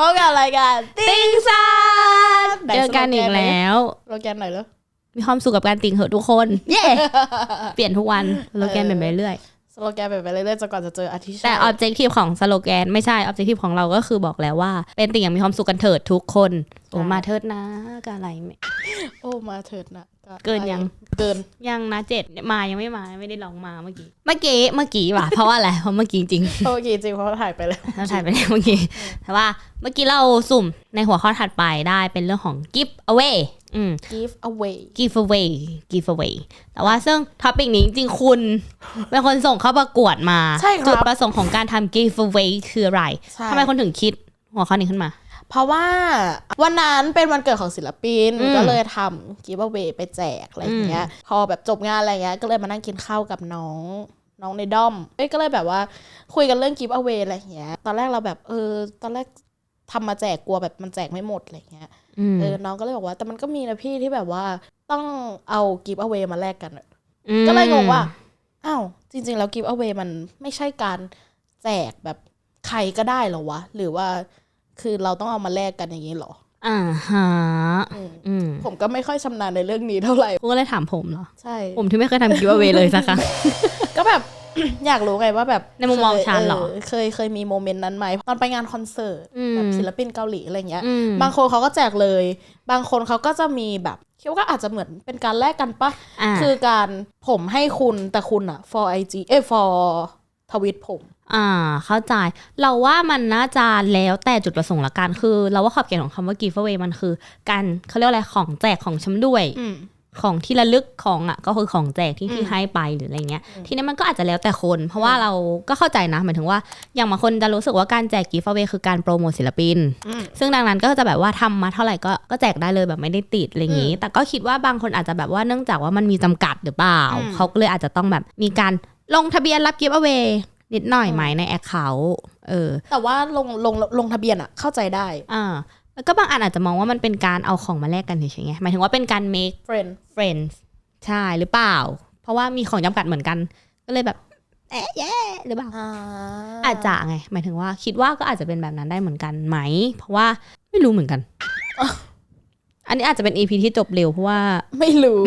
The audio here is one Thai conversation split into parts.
พบกับรายการติ้งซันเจอกันอีกแล้วโลแกนไหนอยแล้วมีความสุขกับการติ่งเหอะทุกคน เย้เปลี่ยนทุกวันสโลแกนเปลี่ยนไปเรื่อยสโลแกนเปลี่ยนไปเรื่อยๆจนกว่าจะเจออาทิตย์แต่ออบเจกตีฟของสโลแกนไม่ใช่ออบเจกตีฟของเราก็คือบอกแล้วว่า เป็นติ่งอย่างมีความสุขกันเถิดทุกคน โอ้มาเถิดนะกับอะไรไม่โอ้มาเถิดนะ เกินยัง เกินยังนะเจ็ดมายังไม่มาไม่ได้ลองมาเมื่อกี้เมื่อกี้เมื่อกี้ว่ะเพราะว่าอะไรเพราะเมื่อกี้จริงโอเคจริงเพราะว่าถ่ายไปแล้วเราถ่ายไปแล้วเมื่อกี้แต่ว่าเมื่อกี้เราสุ่มในหัวข้อถัดไปได้เป็นเรื่องของ give away อืม give away give away give away แต่ว่าซึ่งท็อปิกนี้จริงๆคุณเป็นคนส่งเข้าประกวดมาใช่ครับจุดประสงค์ของการทำ give away คืออะไรใช่ทำไมคนถึงคิดหัวข้อนี้ขึ้นมา เพราะว่าวันนั้นเป็นวันเกิดของศิลปินอืมก็เลยทำ give away ไปแจกอะไรอย่างเงี้ยพอแบบจบงานอะไรเงี้ยก็เลยมานั่งกินข้าวกับน้องน้องในด้อมเอ้ยก็เลยแบบว่าคุยกันเรื่อง give away อะไรอย่างเงี้ย ตอนแรกเราแบบเออ ตอนแรกทำมาแจกกลัวแบบมันแจกไม่หมดอะไรอย่างเงี้ยอืมเออน้องก็เลยบอกว่าแต่มันก็มีนะพี่ที่แบบว่าต้องเอา give away มาแลกกันอะมก็เลยงงว่าอ้าวจริง ๆ แล้ว give away มันไม่ใช่การแจกแบบใครก็ได้เหรอวะ หรือว่า คือเราต้องเอามาแลกกันอย่างนี้เหรอ อ่าฮะอืมอืมผมก็ไม่ค่อยชำนาญในเรื่องนี้เท่าไหร่ คุณก็เลยถามผมเหรอ ใช่ ผมที่ไม่เคยทำ give away เลยสักครั้ง ก็แบบ อยากรู้ไงว่าแบบในมุมมองฉันเหรอ เคยเคยมีโมเมนต์นั้นไหมตอนไปงานคอนเสิร์ตอืมแบบศิลปินเกาหลีอะไรเงี้ยอืมบางคนเขาก็แจกเลย บางคนเขาก็จะมีแบบคิดว่าก็อาจจะเหมือนเป็นการแลกกันปะอ่าคือการผมให้คุณแต่คุณอะ for IG เอ้ย for ทวิตผม อ่า เข้าใจ เราว่ามันน่าจะแล้วแต่จุดประสงค์ละกันคือ เราว่าขอบเขตของคำว่า give away มันคือ การเขาเรียกว่าอะไรของแจกของชำด้วยอืมของที่ระลึกของอะก็คือของแจกที่อืมที่ให้ไปหรืออะไรเงี้ยอืมทีนี้มันก็อาจจะแล้วแต่คน เพราะว่าเราก็เข้าใจนะหมายถึงว่า อย่างบางคนจะรู้สึกว่าการแจกกิฟต์เวคือการโปรโมทศิลปินอืมซึ่งดังนั้นก็จะแบบว่าทำมาเท่าไหร่ก็ก็แจกได้เลยแบบไม่ได้ติดอะไรอย่างงี้อืมแต่ก็คิดว่าบางคนอาจจะแบบว่าเนื่องจากว่ามันมีจำกัดหรือเปล่าอืมเขาก็เลยอาจจะต้องแบบมีการ ลงทะเบียนรับกิฟต์เวนิดหน่อยไหมในแอคเคาท์เออ แต่ว่าลงลงลงทะเบียนอะเข้าใจได้ อ่า แล้วก็บางอันอาจจะมองว่ามันเป็นการเอาของมาแลกกันเฉยๆไงหมายถึงว่าเป็นการ make friend friends ใช่หรือเปล่า เพราะว่ามีของจำกัดเหมือนกัน ก็เลยแบบแอะแย่หรือเปล่าอ่าอาจจะไง หมายถึงว่าคิดว่าก็อาจจะเป็นแบบนั้นได้เหมือนกันไหม เพราะว่าไม่รู้เหมือนกัน อันนี้อาจจะเป็น EP ที่จบเร็วเพราะว่าไม่รู้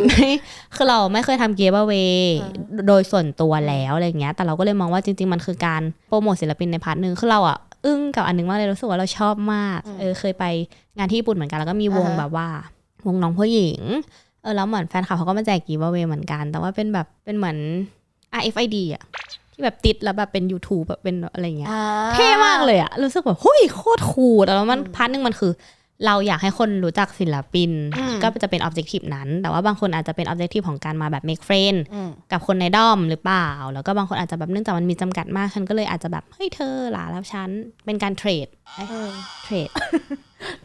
คือเราไม่เคยทำเกมเวอ่าโดยส่วนตัวแล้วอะไรอย่างเงี้ย แต่เราก็เลยมองว่าจริง ๆ มันคือการโปรโมทศิลปินในพาร์ทหนึ่งคือเราอะอึ้งกับอันหนึงมากเลยรู้สึกว่าเราชอบมาก เออเคยไปงานที่ญี่ปุ่นเหมือนกันแล้วก็มีวงอ่าฮะแบบว่า วงน้องผู้หญิง เออแล้วเหมือนแฟนคลับเขาก็มาแจกกีบเวเหมือนกัน แต่ว่าเป็นแบบเป็นเหมือน RFID อะที่แบบติดแล้วแบบเป็น YouTube แบบเป็นอะไรอย่างเงี้ยอ่าเท่มากเลยอะรู้สึกแบบเฮ้ยโคตรคูลแต่ว่ามันพาร์ทหนึงมันคือ เราอยากให้คนรู้จักศิลปินอืมก็จะเป็นออบเจกตีฟนั้น แต่ว่าบางคนอาจจะเป็นออบเจกตีฟของการมาแบบ make friend อืมกับคนในด้อมหรือเปล่า แล้วก็บางคนอาจจะแบบเนื่องจากมันมีจำกัดมาก ฉันก็เลยอาจจะแบบ เฮ้ยเธอหลารับฉัน เป็นการเทรดเอ้ยเทรด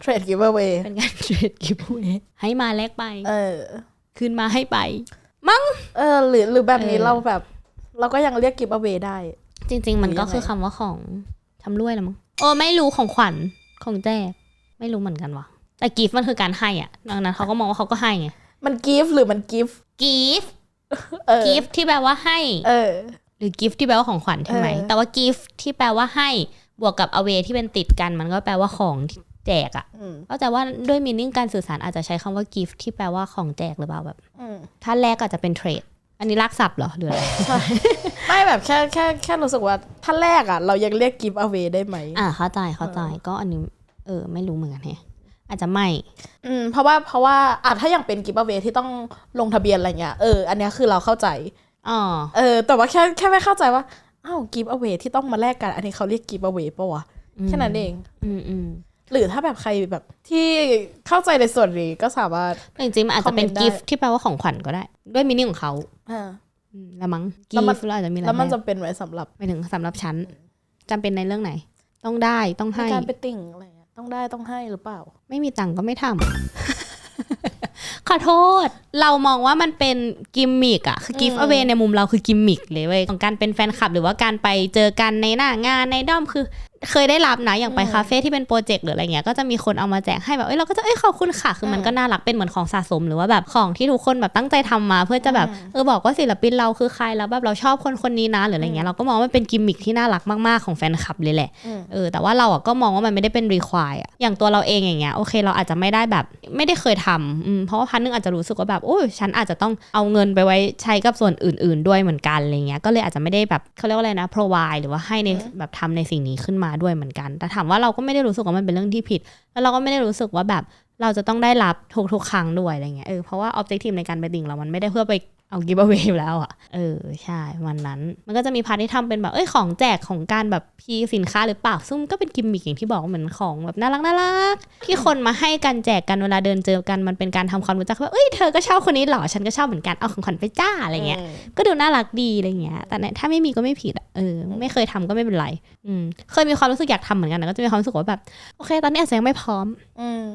เทรด giveaway เป็นการเทรดกิฟต์เวให้มาแลกไป เออ คืนมาให้ไปเออหรือหรือแบบนี้เออเราแบบ เราก็ยังเรียก giveaway ได้ จริง ๆ มันก็หรือยังไงคือคำว่าของทำรวยละมั้งโอ้ไม่รู้ของขวัญของแจก ไม่รู้เหมือนกันว่ะแต่กิฟต์มันคือการให้อะดังนั้นเขาก็มองว่าเขาก็ให้ไงมัน give หรือมัน give กิฟต์เออกิฟต์ที่แปลว่าให้ เออ หรือกิฟต์ที่แปลว่าของขวัญใช่ไหม เออ แต่ว่ากิฟต์ที่แปลว่าให้บวกกับ away ที่เป็นติดกันมันก็แปลว่าของที่แจกอะอืมก็แต่ว่าด้วยมีนิ่งการสื่อสารอาจจะใช้คำว่ากิฟต์ที่แปลว่าของแจกหรือเปล่าแบบ อืม ถ้าแรกอาจจะเป็นเทรด อันนี้ลากศัพท์เหรอหรืออะไรใช่ไม่แบบแค่แค่แค่รู้สึกว่าถ้าแรกอะ เรายังเรียก giveaway ได้ไหม อ่าเข้าใจเข้าใจก็อันนี้ เออ ไม่รู้เหมือนกันแฮะอาจจะไม่ อืมเพราะว่าเพราะว่าอะถ้าอย่างเป็น giveaway ที่ต้องลงทะเบียนอะไรเงี้ยเอออันเนี้ยคือเราเข้าใจอ๋อเออ แต่ว่าแค่แค่ไม่เข้าใจว่าอ้าว giveaway ที่ต้องมาแลกกัน อันนี้เขาเรียก giveaway ปะวะแค่นั้นเอง อืมอืมหรือถ้าแบบใครแบบที่เข้าใจในส่วนนี้ก็สามารถแต่จริงๆมันอาจจะเป็นคอมเมนต์ได้กิฟต์ที่แปลว่าของขวัญก็ได้ ด้วยมินิ่งของเขาอ่าอืมละมั้งแล้กิวมันฟต์เราอาจจะมีหลายแล้วมันแบบจะเป็นไว้สำหรับไปถึงสำหรับฉันจำเป็นในเรื่องไหน ต้องได้ต้องในให้การไปติ่งอะไรเงี้ย ต้องได้ต้องให้หรือเปล่า ไม่มีตังค์ก็ไม่ทำ ขอโทษ เรามองว่ามันเป็นกิมมิกอะคือ give อืม away ในมุมเราคือกิมมิกเลยเว้ยของการเป็นแฟนคลับหรือว่าการไปเจอกันในหน้างานในด้อมคือ เคยได้รับนะอย่างไปอืมคาเฟ่ที่เป็นโปรเจกต์หรืออะไรเงี้ยก็จะมีคนเอามาแจกให้แบบเอ้ยเราก็จะเอ้ยขอบคุณค่ะคือมันอืมก็น่ารักเป็นเหมือนของสะสม หรือว่าแบบของที่ทุกคนแบบตั้งใจทำมา เพื่อจะแบบอืมเออบอกว่าศิลปินเราคือใครแล้วแบบเราชอบคนคนนี้นะหรืออะไรเงี้ยเราก็มองว่ามันเป็นกิมมิคที่น่ารักมากๆของแฟนคลับเลยแหละอืมเออแต่ว่าเราอะก็มองว่ามันไม่ได้เป็นรีควายอะอย่างตัวเราเองอย่างเงี้ยโอเคเราอาจจะไม่ได้แบบไม่ได้เคยทำอืมเพราะว่าพันหนึงอาจจะรู้สึกว่าแบบโอ้ยฉันอาจจะต้องเอาเงินไปไว้ใช้กับส่วนอื่น ๆ ด้วยเหมือนกันอะไรเงี้ยก็เลยอาจจะไม่ได้แบบเขาเรียกว่าอะไรนะ provide หรือว่าให้ในแบบทำในสิ่งนี้ขึ้นมาด้วยเหมือนกัน แต่ถามว่าเราก็ไม่ได้รู้สึกว่ามันเป็นเรื่องที่ผิด แล้วเราก็ไม่ได้รู้สึกว่าแบบเราจะต้องได้รับทุกๆครั้งด้วยอะไรเงี้ยเออเพราะว่าออบเจกตีฟในการไปติ่งเรามันไม่ได้เพื่อไป เอา give away อยู่แล้วอะ เออ ใช่วันนั้น มันก็จะมีพาร์ทที่ทำเป็นแบบ เอ้ย ของแจกของการแบบพีสินค้าหรือเปล่า ซึ่งก็เป็นกิมมิคอย่างที่บอกว่าเหมือนของแบบน่ารักน่ารักที่คนมาให้กันแจกกันเวลาเดินเจอกันมันเป็นการทำความรู้จักว่า เอ้ย เธอก็ชอบคนนี้เหรอ ฉันก็ชอบเหมือนกัน เอาของขวัญไปจ้าอะไรเงี้ย ก็ดูน่ารักดีอะไรเงี้ย แต่เนี่ยถ้าไม่มีก็ไม่ผิดอะ เออ ไม่เคยทำก็ไม่เป็นไร อืม เคยมีความรู้สึกอยากทำเหมือนกันนะก็จะมีความรู้สึกว่าแบบ โอเค ตอนนี้อาจจะยังไม่พร้อม อืม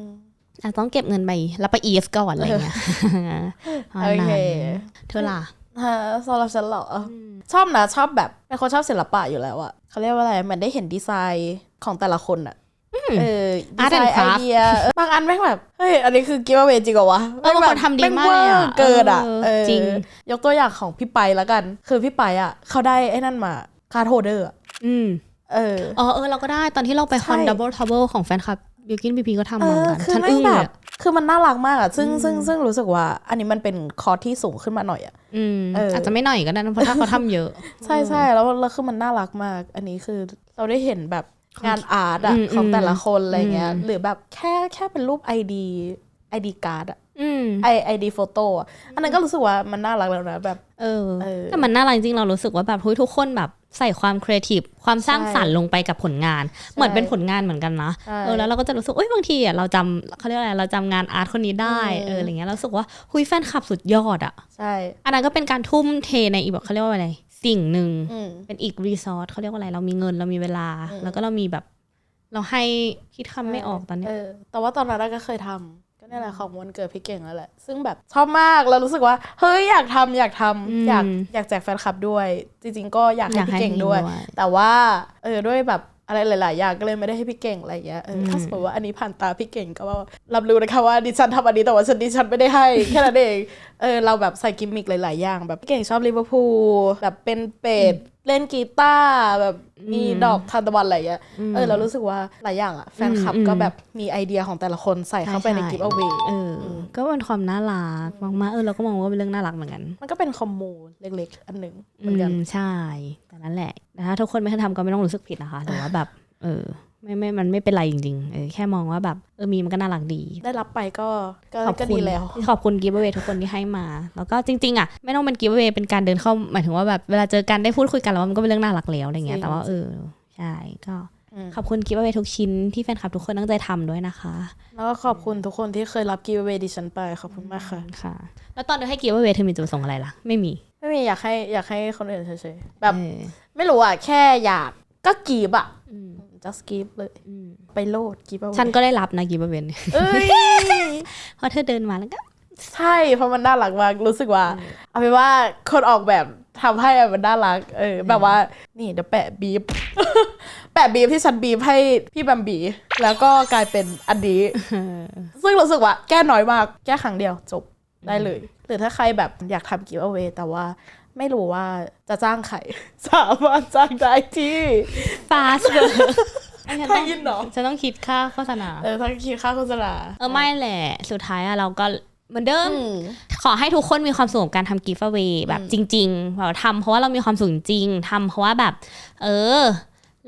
อาจจะต้องเก็บเงินไปแล้วไปอีฟก่อนอะไรเงี้ยโอเคเธอล่ะฮะสำหรับฉันเหรออชอบนะชอบแบบเป็นคนชอบศิลปะอยู่แล้วอะเขาเรียกว่าอะไรเหมือนได้เห็นดีไซน์ของแต่ละคนอะเออดี Art ไซ and น์ไอ craft เดียเออบางอันแม่งแบบเฮ้ยอันนี้คือกิฟต์เวจริงเหรอวะเออบางคนทำดีมากเลยอะแงวร์เกินอะเออเออจริงยกตัวอย่างของพี่ไปแล้วกัน คือพี่ไปอะเขาได้ไอ้นั่นมาคาร์โฮเดอร์อืมเอออ๋อเออเราก็ได้ตอนที่เราไปคอนใช่ดับเบิลทับเบิลของแฟนคลับ บิวกินพีพีก็ทำเอเหมือนอกันคือฉันแม่อึ้งงแบเลบยอะคือมันน่ารักมากอะซึ่งซึ่งซึ่งรู้สึกว่า อันนี้มันเป็นคอร์สที่สูงขึ้นมาหน่อยอะอืมเออออาจจะไม่หน่อยก็ได้นะเพราะถ้าเขาทำเยอะ ใช่ใช่แล้วแล้วคือมันน่ารักมาก อันนี้คือเราได้เห็นแบบงานอาร์ตอะอืมของแต่ละคนอะไรเงี้ยอืมหรือแบบแค่แค่เป็นรูปไอดีไอดีการ์ดอะอืมไอไอดีโฟโต้อะอันนั้นก็รู้สึกว่ามันน่ารักแล้วนะแบบ เออเออแต่มันน่ารักจริงๆเรารู้สึกว่าแบบเฮ้ยทุกคนแบบ ใส่ความครีเอทีฟความสร้างสรรค์ใช่ลงไปกับผลงาน เหมือนเป็นผลงานเหมือนกันนะใช่เออแล้วเราก็จะรู้สึกเอ้ยบางทีอะเราจำเขาเรียกอะไรเราจำงานอาร์ตคนนี้ได้อืมเอออะไรเงี้ยเรารู้สึกว่าหุยแฟนคลับสุดยอดอะใช่อันนั้นก็เป็นการทุ่มเทในอีกแบบเขาเรียกว่าอะไรสิ่งหนึ่งอืมเป็นอีกรีซอสเขาเรียกว่าอะไรเรามีเงินเรามีเวลาอืมแล้วก็เรามีแบบ เราให้คิดคำไม่ออกตอนเนี้ยเออแต่ว่าตอนนั้นเราก็เคยทำ ก็นี่แหละของวันเกิดพี่เก่งแล้วแหละ ซึ่งแบบชอบมากแล้วรู้สึกว่า เฮ้ยอยากทำอยากทำอืมอยากอยากแจกแฟนคลับด้วย จริง ๆ ก็อยากให้อยากพี่ให้เก่งด้วยด้วย แต่ว่าเออด้วยแบบอะไรหลาย ๆ อย่างก็เลยไม่ได้ให้พี่เก่งอะไรอย่างเงี้ยเอออมถ้าสมมติว่าอันนี้ผ่านตาพี่เก่งก็ว่ารับรู้นะคะว่าดิฉันทำอันนี้แต่ว่าฉันดิฉันไม่ได้ให้แค่นั้นเอง เออเราแบบใส่กิมมิกหลาย ๆ อย่าง แบบพี่เก่งชอบลิเวอร์พูลแบบเป็นเป็ดเล่นกีตาร์แบบ มีดอกทานตะวันอะไรอย่างเงี้ยเออเรารู้สึกว่าหลายอย่างอะแฟนคลับอืมก็แบบมีไอเดียของแต่ละคนใส่เข้าไปในช่กิฟต์เอาไว้เอออก็เป็นความน่ารักมากๆเออเราก็มองว่าเป็นเรื่องน่ารักเหมือนกัน มันก็เป็นคอมมูเล็กๆ อันหนึ่งเหอืมือนกันมใช่แต่นั่นแหละแต่ถ้าทุกคนไม่เคยทำก็ไม่ต้องรู้สึกผิดนะคะหรือว่าแบบเออ ไม่ไม่มันไม่เป็นไรจริงๆเออแค่มองว่าแบบเออมีมันก็น่ารักดี ได้รับไปก็ก็ขอบก็คุณดีแล้ว ขอบคุณกิฟต์เวทุกคนที่ให้มา แล้วก็จริง ๆ อะ ไม่ต้องเป็นกิฟต์เวเป็นการเดินเข้าหมายถึงว่าแบบเวลาเจอกันได้พูดคุยกันแล้วมันก็เป็นเรื่องน่ารักแล้วอะไรเงี้ยจริงแต่ว่าเออใช่ก็อืมขอบคุณกิฟต์เวทุกชิ้นที่แฟนคลับทุกคนตั้งใจทำด้วยนะคะ แล้วก็ขอบคุณทุกคนที่เคยรับกิฟต์เวดิฉันไปขอบคุณมากค่ะค่ะ แล้วตอนเธอให้กิฟต์เวเธอมีจุดประสงค์อะไรล่ะไม่มีไม่มีอยากให้อยากให้คนอื่นเฉยๆแบบเออไม่รู้อะแค่อยากก็กีบอะอืม just กีบเลยอืมไปโลดกีบเอาไว้ฉันก็ได้รับนะกิฟต์เวเอ้ยเพราะเธอเดินมาแล้วก็ ใช่เพราะมันน่ารักมากรู้สึกว่า เอาเป็นว่าคนออกแบบทำให้อะมันน่ารัก เออ แบบว่า นี่เดี๋ยวแปะบีบ แปะบีบที่ฉันบีบให้พี่แบมบี แล้วก็กลายเป็นอันนี้ ซึ่งรู้สึกว่า แก้น้อยมาก แก้ครั้งเดียวจบได้เลย หรือถ้าใครแบบอยากทำกิฟต์เอาไว้แต่ว่า ไม่รู้ว่าจะจ้างใครสามารถจ้างได้ที่ฟาสเบอร์ใครยินเหรอฉันต้องคิดค่าโฆษณาเออถ้าคิดค่าโฆษณาเออไม่แหละ สุดท้ายอะเราก็เหมือนเดิมอืมขอให้ทุกคนมีความสุขกับการทำกิฟต์เวแบบจริงๆแบบทำเพราะว่าเรามีความสุขจริงทำเพราะว่าแบบ เออ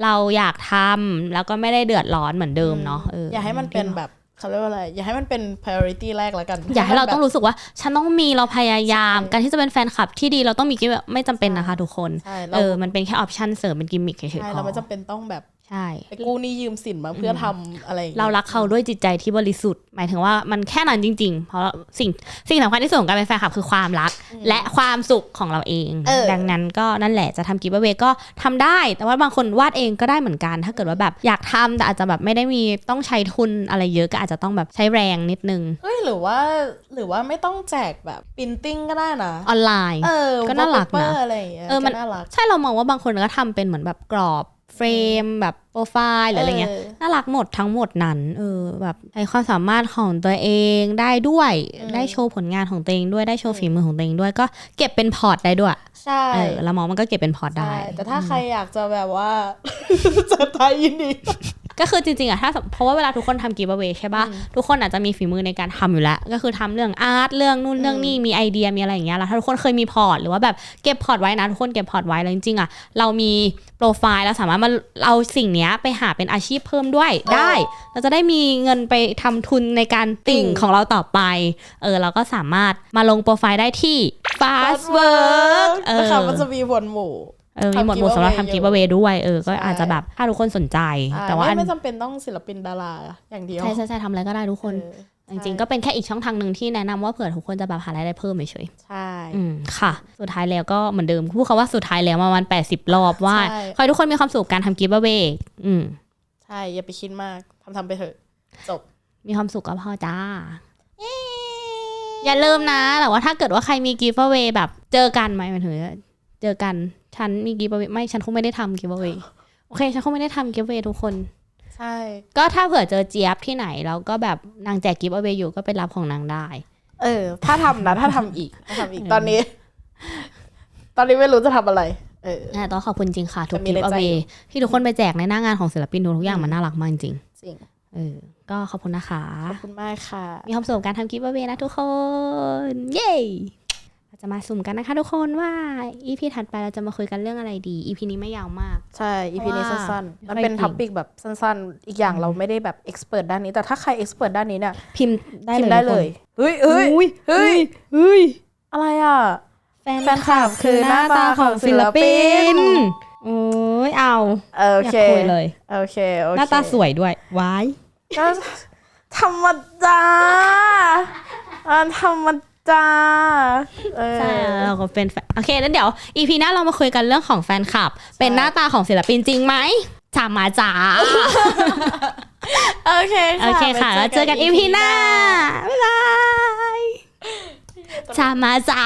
เราอยากทำแล้วก็ไม่ได้เดือดร้อนเหมือนเดิมเนาะเออออย่าให้มันเป็นแบบ เขาเรียกว่าอะไร อย่าให้มันเป็น priority แรกแล้วกัน อยากให้เราต้องแบบรู้สึกว่า ฉันต้องมีเราพยายามใช่การที่จะเป็นแฟนคลับที่ดีเราต้องมีกิฟต์ไม่จำเป็นนะคะทุกคนใช่เอเราอมันเป็นแค่ออปชันเสริมเป็นกิมมิคเฉยใช่ๆพเราอไม่จำเป็นต้องแบบ ใช่ ไปกู้หนี้ยืมสินมาเพื่อทำอะไรอย่งงี้ยเรารักเขาด้วยจิตใจที่บริสุทธิ์ หมายถึงว่ามันแค่นั้นจริง ๆ เพราะสิ่งสิ่งสำคัญที่สุดของการเป็นแฟนคลับคือความรักและความสุขของเราเอง เออ ดังนั้นก็นั่นแหละจะทำกิฟต์เวก็ทำได้ แต่ว่าบางคนวาดเองก็ได้เหมือนกัน ถ้าเกิดว่าแบบอยากทำแต่อาจจะแบบไม่ได้มีต้องใช้ทุนอะไรเยอะก็อาจจะต้องแบบใช้แรงนิดนึงเฮ้ยหรือว่าหรือว่าไม่ต้องแจกแบบปรินติ้งก็ได้นะ ออนไลน์ เออ ก็น่ารักนะ wallpaper อะไรอย่างเงี้ยเออมัน ก็น่ารัก ใช่เรามองว่าบางคนก็ทำเป็นเหมือนแบบกรอบ เฟรมแบบโปรไฟล์หรืออะไรเงี้ยน่ารักหมดทั้งหมดนั้นเออแบบใช้ความสามารถของตัวเองได้ด้วยอืมได้โชว์ผลงานของตัวเองด้วยได้โชว์ฝีมือของตัวเองด้วย ก็เก็บเป็นพอร์ตได้ด้วยใช่เออแล้วมองมันก็เก็บเป็นพอร์ตได้ใช่แต่ถ้าใครอยากจะแบบว่าจะไทยยินดี ก็คือจริงๆอะถ้าสมเพราะว่าเวลาทุกคนทำกีบเวใช่ป่ะทุกคนอาจจะมีฝีมือในการทำอยู่แล้ว ก็คือทำเรื่องอาร์ตเรื่องนู่นเรื่องนี่มีไอเดียมีอะไรอย่างเงี้ยแล้วถ้าทุกคนเคยมีพอร์ตหรือว่าแบบเก็บพอร์ตไว้นะทุกคนเก็บพอร์ตไว้แล้วจริงๆอะเรามีโปรไฟล์เราสามารถมาเอาสิ่งเนี้ยไปหาเป็นอาชีพเพิ่มด้วยได้ เราจะได้มีเงินไปทำทุนในการติ่งติ่งของเราต่อไป เออเราก็สามารถมาลงโปรไฟล์ได้ที่ fast work เออนะคะมันจะมีผลหมู่ เออมีหมวดหมู่สำหรับทำ giveaway กิฟต์เวด้วยเออก็ใช่อาจจะแบบถ้าทุกคนสนใจอ่แต่ว่าไม่อันไม่จำเป็นต้องศิลปินดาราอย่างเดียวใช่ใช่ใช่ทำอะไรก็ได้ทุกคนเออจริงๆก็เป็นแค่อีกช่องทางหนึ่งที่แนะนำว่าเผื่อทุกคนจะแบบหารายได้เพิ่มเฉยใช่ๆอืมค่ะ สุดท้ายแล้วก็เหมือนเดิมพูดคำว่าสุดท้ายแล้วมาวันแปดสิบรอบว่าใช่ขอให้ทุกคนมีความสุขกับการทำกิฟต์เวอืมใช่อย่าไปคิดมากทำทำไปเถอะจบมีความสุขก็พอจ้าอย่าลืมนะแต่ว่าถ้าเกิดว่าใครมีกิฟต์เวแบบเจอกันไหมหมายถึง เจอกัน ฉันมีกิฟต์เวไม่ฉันคงไม่ได้ทำกิฟต์เวโอเค ฉันคงไม่ได้ทำกิฟต์เวทุกคน ใช่ ก็ถ้าเผื่อเจอเจี๊ยบที่ไหน แล้วก็แบบนางแจกกิฟต์เวอยู่ก็ไปรับของนางได้ เออ ถ้าทำนะ ถ้าทำอีกถ้าทำอีกตอนนี้ ตอนนี้ไม่รู้จะทำอะไรเออน่าต้องขอบคุณจริงค่ะ ทุกแต่มีกิฟในต์ใจเวอยู่ที่ทุกคนไปแจกในหน้างานของศิลปินทุกอย่างอืมมันน่ารักมากจริงจริงเออ ก็ขอบคุณนะคะ ขอบคุณมากค่ะ มีความสุขกับการทำกิฟต์เวนะทุกคน เย้ เราจะมาสุ่มกันนะคะทุกคนว่า EP ถัดไปเราจะมาคุยกันเรื่องอะไรดี EP นี้ไม่ยาวมาก ใช่ EP นี้เพราะว่าสั้นๆ มันไม่เป็นค่อยท็อปิกแบบสั้นๆ อีกอย่างเราไม่ได้แบบเอ็กซ์เพรสด้านนี้ แต่ถ้าใครเอ็กซ์เพรสด้านนี้เนี่ยพิมพ์ได้พิมเลยพ์ได้ทุกเลคนยเฮ้ยเฮ้ยอุ้ยเฮ้ยเฮ้ยอะไรอะแฟนคลับคือหน้าตาของศิลปินโอ้ยเอาโออยากเคคุยเลยโอเคโอเคหน้าตาสวยด้วยว้ายก็ธรรมดาอ่าธรรมดา เออ ใช่เราก็เป็นแฟนโอเคแล้วเดี๋ยว EP หน้าเรามาคุยกันเรื่องของแฟนคลับ เป็นหน้าตาของศิลปินจริงไหมถามมาจ๋าโอเคค่ะโอเคค่ะแล้วเจอกัน EP หน้าบ๊ายบายถามมาจ๋า